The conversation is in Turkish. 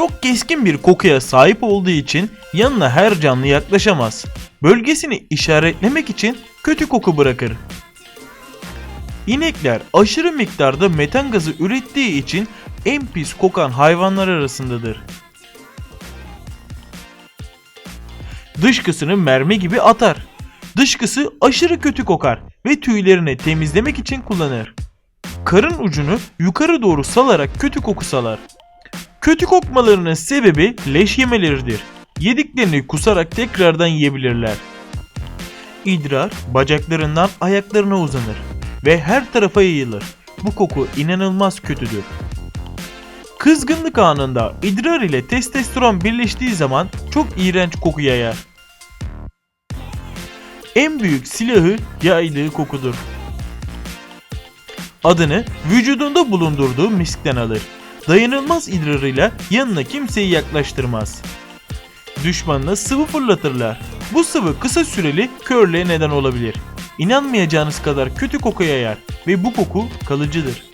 Çok keskin bir kokuya sahip olduğu için yanına her canlı yaklaşamaz. Bölgesini işaretlemek için kötü koku bırakır. İnekler aşırı miktarda metan gazı ürettiği için en pis kokan hayvanlar arasındadır. Dışkısını mermi gibi atar. Dışkısı aşırı kötü kokar ve tüylerini temizlemek için kullanır. Karın ucunu yukarı doğru salarak kötü koku salar. Kötü kokmalarının sebebi leş yemeleridir. Yediklerini kusarak tekrardan yiyebilirler. İdrar bacaklarından ayaklarına uzanır ve her tarafa yayılır. Bu koku inanılmaz kötüdür. Kızgınlık anında idrar ile testosteron birleştiği zaman çok iğrenç koku yayar. En büyük silahı yaydığı kokudur. Adını vücudunda bulundurduğu miskten alır. Dayanılmaz idrarıyla yanına kimseyi yaklaştırmaz. Düşmanına sıvı fırlatırlar. Bu sıvı kısa süreli körlüğe neden olabilir. İnanmayacağınız kadar kötü koku yayar ve bu koku kalıcıdır.